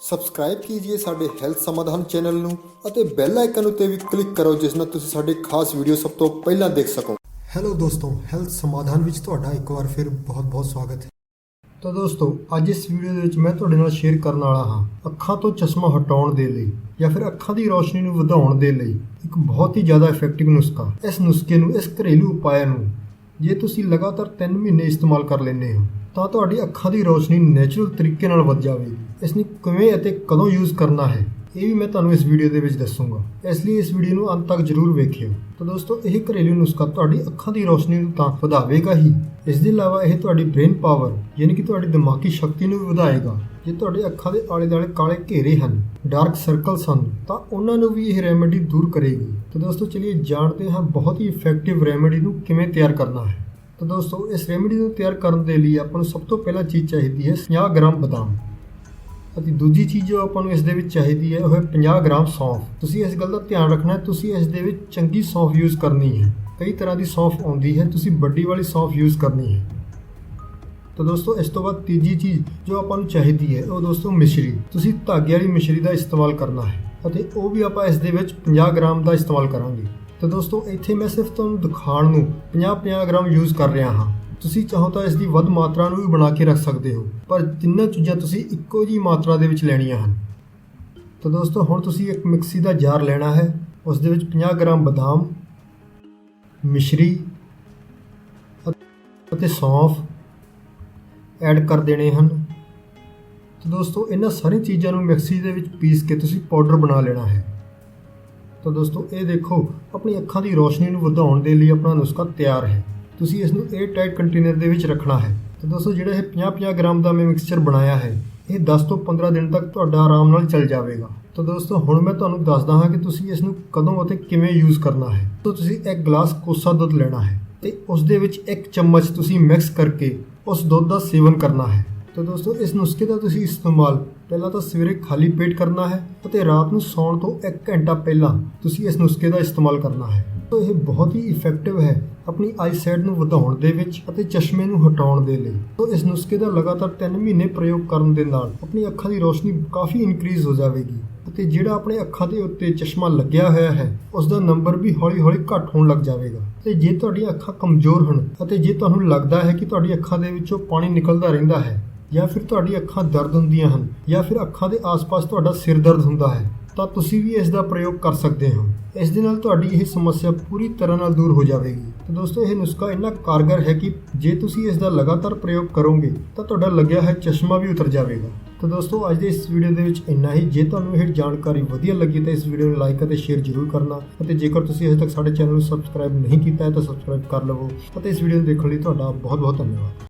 Subscribe ਕੀजिए ਸਾਡੇ health ਸਮਾਧਾਨ channel ਨੂੰ ਅਤੇ ਬੈਲ ਆਈਕਨ ਉੱਤੇ ਵੀ ਕਲਿੱਕ ਕਰੋ, ਜਿਸ ਨਾਲ ਤੁਸੀਂ ਸਾਡੇ ਖਾਸ ਵੀਡੀਓ ਸਭ ਤੋਂ ਪਹਿਲਾਂ ਦੇਖ ਸਕੋ। ਹੈਲੋ ਦੋਸਤੋ ਹੈਲਥ ਸਮਾਧਾਨ ਵਿੱਚ ਤੁਹਾਡਾ ਇੱਕ ਵਾਰ ਫਿਰ ਬਹੁਤ-ਬਹੁਤ ਸਵਾਗਤ ਹੈ। ਤਾਂ ਦੋਸਤੋ, ਅੱਜ ਇਸ ਵੀਡੀਓ ਦੇ ਵਿੱਚ ਮੈਂ ਤੁਹਾਡੇ ਨਾਲ ਸ਼ੇਅਰ ਕਰਨ ਵਾਲਾ ਹਾਂ ਅੱਖਾਂ ਤੋਂ ਚਸ਼ਮਾ ਹਟਾਉਣ ਦੇ ਲਈ ਜਾਂ ਫਿਰ ਅੱਖਾਂ ਦੀ ਰੋਸ਼ਨੀ ਨੂੰ ਵਧਾਉਣ ਦੇ ਲਈ ਇੱਕ ਬਹੁਤ ਹੀ ਜ਼ਿਆਦਾ ਇਫੈਕਟਿਵ ਨੁਸਖਾ। ਇਸ ਨੁਸਖੇ ਨੂੰ, ਇਸ ਘਰੇਲੂ ਉਪਾਅ ਨੂੰ ਜੇ ਤੁਸੀਂ ਲਗਾਤਾਰ 3 ਮਹੀਨੇ ਇਸਤੇਮਾਲ ਕਰ ਲੈਂਦੇ ਹੋ ਤਾਂ ਤੁਹਾਡੀ ਅੱਖਾਂ ਦੀ ਰੋਸ਼ਨੀ ਨੇਚਰਲ ਤਰੀਕੇ ਨਾਲ ਵੱਧ ਜਾਵੇਗੀ। ਇਸ ਨੂੰ ਕਿਵੇਂ ਅਤੇ ਕਦੋਂ ਯੂਜ਼ ਕਰਨਾ ਹੈ, ਇਹ ਵੀ ਮੈਂ ਤੁਹਾਨੂੰ ਇਸ ਵੀਡੀਓ ਦੇ ਵਿੱਚ ਦੱਸੂਗਾ। ਇਸ ਲਈ ਇਸ ਵੀਡੀਓ ਨੂੰ ਅੰਤ ਤੱਕ ਜ਼ਰੂਰ ਵੇਖਿਓ। ਤਾਂ ਦੋਸਤੋ, ਇਹ ਘਰੇਲੂ ਨੁਸਖਾ ਤੁਹਾਡੀ ਅੱਖਾਂ ਦੀ ਰੋਸ਼ਨੀ ਨੂੰ ਤਾਂ ਵਧਾਵੇਗਾ ਹੀ। ਇਸ ਦੇ ਇਲਾਵਾ ਇਹ ਤੁਹਾਡੀ ਬ੍ਰੇਨ ਪਾਵਰ ਯਾਨੀ ਕਿ ਤੁਹਾਡੀ ਦਿਮਾਗੀ ਸ਼ਕਤੀ ਨੂੰ ਵੀ ਵਧਾਏਗਾ। ਜੇ ਤੁਹਾਡੇ ਅੱਖਾਂ ਦੇ ਆਲੇ-ਦੁਆਲੇ ਕਾਲੇ ਘੇਰੇ ਹਨ ਡਾਰਕ ਸਰਕਲਸ ਹਨ, ਤਾਂ ਉਹਨਾਂ ਨੂੰ ਵੀ ਇਹ ਰੈਮੇਡੀ ਦੂਰ ਕਰੇਗੀ। ਤਾਂ ਦੋਸਤੋ, ਚਲਿਏ ਜਾਣਦੇ ਹਾਂ ਬਹੁਤ ਹੀ ਇਫੈਕਟਿਵ ਰੈਮੇਡੀ ਨੂੰ ਕਿਵੇਂ ਤਿਆਰ ਕਰਨਾ ਹੈ। ਤਾਂ ਦੋਸਤੋ, ਇਸ ਰੈਮੇਡੀ ਨੂੰ ਤਿਆਰ ਕਰਨ ਦੇ ਲਈ ਆਪਾਂ ਨੂੰ ਸਭ ਤੋਂ ਪਹਿਲਾਂ ਚੀਜ਼ ਚਾਹੀਦੀ ਹੈ 50 ਗ੍ਰਾਮ ਬਦਾਮ। ਅਤੇ ਦੂਜੀ ਚੀਜ਼ ਜੋ ਆਪਾਂ ਨੂੰ ਇਸ ਦੇ ਵਿੱਚ ਚਾਹੀਦੀ ਹੈ, ਉਹ ਹੈ 50 ਗ੍ਰਾਮ ਸੌਂਫ। ਤੁਸੀਂ ਇਸ ਗੱਲ ਦਾ ਧਿਆਨ ਰੱਖਣਾ ਹੈ, ਤੁਸੀਂ ਇਸ ਦੇ ਵਿੱਚ ਚੰਗੀ ਸੌਂਫ ਯੂਜ਼ ਕਰਨੀ ਹੈ। ਕਈ ਤਰ੍ਹਾਂ ਦੀ ਸੌਂਫ ਆਉਂਦੀ ਹੈ, ਤੁਸੀਂ ਵੱਡੀ ਵਾਲੀ ਸੌਂਫ ਯੂਜ਼ ਕਰਨੀ ਹੈ। ਤਾਂ ਦੋਸਤੋ, ਇਸ ਤੋਂ ਬਾਅਦ ਤੀਜੀ ਚੀਜ਼ ਜੋ ਆਪਾਂ ਨੂੰ ਚਾਹੀਦੀ ਹੈ, ਉਹ ਦੋਸਤੋ ਮਿਸ਼ਰੀ। ਤੁਸੀਂ ਧਾਗੇ ਵਾਲੀ ਮਿਸ਼ਰੀ ਦਾ ਇਸਤੇਮਾਲ ਕਰਨਾ ਹੈ, ਅਤੇ ਉਹ ਵੀ ਆਪਾਂ ਇਸ ਦੇ ਵਿੱਚ 50 ਗ੍ਰਾਮ ਦਾ ਇਸਤੇਮਾਲ ਕਰਾਂਗੇ। ਤਾਂ ਦੋਸਤੋ, ਇੱਥੇ ਮੈਂ ਸਿਰਫ ਤੁਹਾਨੂੰ ਦਿਖਾਉਣ ਨੂੰ 50-50 ਗ੍ਰਾਮ ਯੂਜ਼ ਕਰ ਰਿਹਾ ਹਾਂ। ਤੁਸੀਂ ਚਾਹੋ ਤਾਂ ਇਸ ਦੀ ਵੱਧ ਮਾਤਰਾ ਨੂੰ ਵੀ ਬਣਾ ਕੇ ਰੱਖ ਸਕਦੇ ਹੋ, ਪਰ ਤਿੰਨਾਂ ਚੀਜ਼ਾਂ ਤੁਸੀਂ ਇੱਕੋ ਜੀ ਮਾਤਰਾ ਦੇ ਵਿੱਚ ਲੈਣੀਆਂ ਹਨ। ਤਾਂ ਦੋਸਤੋ, ਹੁਣ ਤੁਸੀਂ ਇੱਕ ਮਿਕਸੀ ਦਾ ਜਾਰ ਲੈਣਾ ਹੈ, ਉਸ ਦੇ ਵਿੱਚ 50 ਗ੍ਰਾਮ ਬਦਾਮ, ਮਿਸ਼ਰੀ ਅਤੇ ਸੌਂਫ ਐਡ ਕਰ ਦੇਣੇ ਹਨ। ਤਾਂ ਦੋਸਤੋ, ਇਹਨਾਂ ਸਾਰੀਆਂ ਚੀਜ਼ਾਂ ਨੂੰ ਮਿਕਸੀ ਦੇ ਵਿੱਚ ਪੀਸ ਕੇ ਤੁਸੀਂ ਪਾਊਡਰ ਬਣਾ ਲੈਣਾ ਹੈ। ਤਾਂ ਦੋਸਤੋ, ਇਹ ਦੇਖੋ, ਆਪਣੀ ਅੱਖਾਂ ਦੀ ਰੋਸ਼ਨੀ ਨੂੰ ਵਧਾਉਣ ਦੇ ਲਈ ਆਪਣਾ ਨੁਸਖਾ ਤਿਆਰ ਹੈ। ਤੁਸੀਂ ਇਸ ਨੂੰ 에ਅਰ ਟਾਈਟ ਕੰਟੇਨਰ ਦੇ ਵਿੱਚ ਰੱਖਣਾ ਹੈ। ਤਾਂ ਦੋਸਤੋ, ਜਿਹੜਾ ਇਹ 50-50 ਗ੍ਰਾਮ ਦਾ ਮੈਂ ਮਿਕਸਚਰ ਬਣਾਇਆ ਹੈ, ਇਹ 10 ਤੋਂ 15 ਦਿਨ ਤੱਕ ਤੁਹਾਡਾ ਆਰਾਮ ਨਾਲ ਚੱਲ ਜਾਵੇਗਾ। ਤਾਂ ਦੋਸਤੋ, ਹੁਣ ਮੈਂ ਤੁਹਾਨੂੰ ਦੱਸਦਾ ਹਾਂ ਕਿ ਤੁਸੀਂ ਇਸ ਨੂੰ ਕਦੋਂ ਅਤੇ ਕਿਵੇਂ ਯੂਜ਼ ਕਰਨਾ ਹੈ। ਤਾਂ ਤੁਸੀਂ ਇੱਕ ਗਲਾਸ ਕੋਸਾ ਦੁੱਧ ਲੈਣਾ ਹੈ ਤੇ ਉਸ ਦੇ ਵਿੱਚ ਇੱਕ ਚਮਚ ਤੁਸੀਂ ਮਿਕਸ ਕਰਕੇ ਉਸ ਦੁੱਧ ਦਾ ਸੇਵਨ ਕਰਨਾ ਹੈ। ਤਾਂ ਦੋਸਤੋ, ਇਸ ਨੁਸਖੇ ਦਾ ਤੁਸੀਂ ਇਸਤੇਮਾਲ ਪਹਿਲਾਂ ਤਾਂ ਸਵੇਰੇ ਖਾਲੀ ਪੇਟ ਕਰਨਾ ਹੈ ਅਤੇ ਰਾਤ ਨੂੰ ਸੌਣ ਤੋਂ 1 ਘੰਟਾ ਪਹਿਲਾਂ ਤੁਸੀਂ ਇਸ ਨੁਸਖੇ ਦਾ ਇਸਤੇਮਾਲ ਕਰਨਾ ਹੈ। ਤਾਂ ਇਹ ਬਹੁਤ ਹੀ ਇਫੈਕਟਿਵ ਹੈ ਆਪਣੀ ਆਈਸਾਈਟ ਨੂੰ ਵਧਾਉਣ ਦੇ ਵਿੱਚ ਅਤੇ ਚਸ਼ਮੇ ਨੂੰ ਹਟਾਉਣ ਦੇ ਲਈ। ਤਾਂ ਇਸ ਨੁਸਖੇ ਦਾ ਲਗਾਤਾਰ 3 ਮਹੀਨੇ ਪ੍ਰਯੋਗ ਕਰਨ ਦੇ ਨਾਲ ਆਪਣੀ ਅੱਖਾਂ ਦੀ ਰੋਸ਼ਨੀ ਕਾਫੀ ਇਨਕਰੀਜ਼ ਹੋ ਜਾਵੇਗੀ ਅਤੇ ਜਿਹੜਾ ਆਪਣੇ ਅੱਖਾਂ ਦੇ ਉੱਤੇ ਚਸ਼ਮਾ ਲੱਗਿਆ ਹੋਇਆ ਹੈ ਉਸ ਦਾ ਨੰਬਰ ਵੀ ਹੌਲੀ-ਹੌਲੀ ਘੱਟ ਹੋਣ ਲੱਗ ਜਾਵੇਗਾ। ਤੇ ਜੇ ਤੁਹਾਡੀਆਂ ਅੱਖਾਂ ਕਮਜ਼ੋਰ ਹਨ ਅਤੇ ਜੇ ਤੁਹਾਨੂੰ ਲੱਗਦਾ ਹੈ ਕਿ ਤੁਹਾਡੀ ਅੱਖਾਂ ਦੇ ਵਿੱਚੋਂ ਪਾਣੀ ਨਿਕਲਦਾ ਰਹਿੰਦਾ ਹੈ ਜਾਂ ਫਿਰ ਤੁਹਾਡੀ ਅੱਖਾਂ ਦਰਦ ਹੁੰਦੀਆਂ ਹਨ, ਜਾਂ ਫਿਰ ਅੱਖਾਂ ਦੇ ਆਸ-ਪਾਸ ਤੁਹਾਡਾ ਸਿਰ ਦਰਦ ਹੁੰਦਾ ਹੈ, ਤਾਂ ਤੁਸੀਂ ਵੀ ਇਸ ਦਾ ਪ੍ਰਯੋਗ ਕਰ ਸਕਦੇ ਹੋ। ਇਸ ਦੇ ਨਾਲ ਤੁਹਾਡੀ ਇਹ ਸਮੱਸਿਆ ਪੂਰੀ ਤਰ੍ਹਾਂ ਨਾਲ ਦੂਰ ਹੋ ਜਾਵੇਗੀ। ਤਾਂ ਦੋਸਤੋ, ਇਹ ਨੁਸਖਾ ਇੰਨਾ ਕਾਰਗਰ ਹੈ ਕਿ ਜੇ ਤੁਸੀਂ ਇਸ ਦਾ ਲਗਾਤਾਰ ਪ੍ਰਯੋਗ ਕਰੋਗੇ, ਤਾਂ ਤੁਹਾਡਾ ਲੱਗਿਆ ਹੈ ਚਸ਼ਮਾ ਵੀ ਉਤਰ ਜਾਵੇਗਾ। ਤਾਂ ਦੋਸਤੋ, ਅੱਜ ਦੇ ਇਸ ਵੀਡੀਓ ਦੇ ਵਿੱਚ ਇੰਨਾ ਹੀ। ਜੇ ਤੁਹਾਨੂੰ ਇਹ ਜਾਣਕਾਰੀ ਵਧੀਆ ਲੱਗੀ, ਤਾਂ ਇਸ ਵੀਡੀਓ ਨੂੰ ਲਾਈਕ ਅਤੇ ਸ਼ੇਅਰ ਜ਼ਰੂਰ ਕਰਨਾ। ਅਤੇ ਜੇਕਰ ਤੁਸੀਂ ਅਜੇ ਤੱਕ ਸਾਡੇ ਚੈਨਲ ਨੂੰ ਸਬਸਕ੍ਰਾਈਬ ਨਹੀਂ ਕੀਤਾ ਹੈ, ਤਾਂ ਸਬਸਕ੍ਰਾਈਬ ਕਰ ਲਵੋ। ਅਤੇ ਇਸ ਵੀਡੀਓ ਨੂੰ ਦੇਖਣ ਲਈ ਤੁਹਾਡਾ ਬਹੁਤ ਬਹੁਤ ਧੰਨਵਾਦ।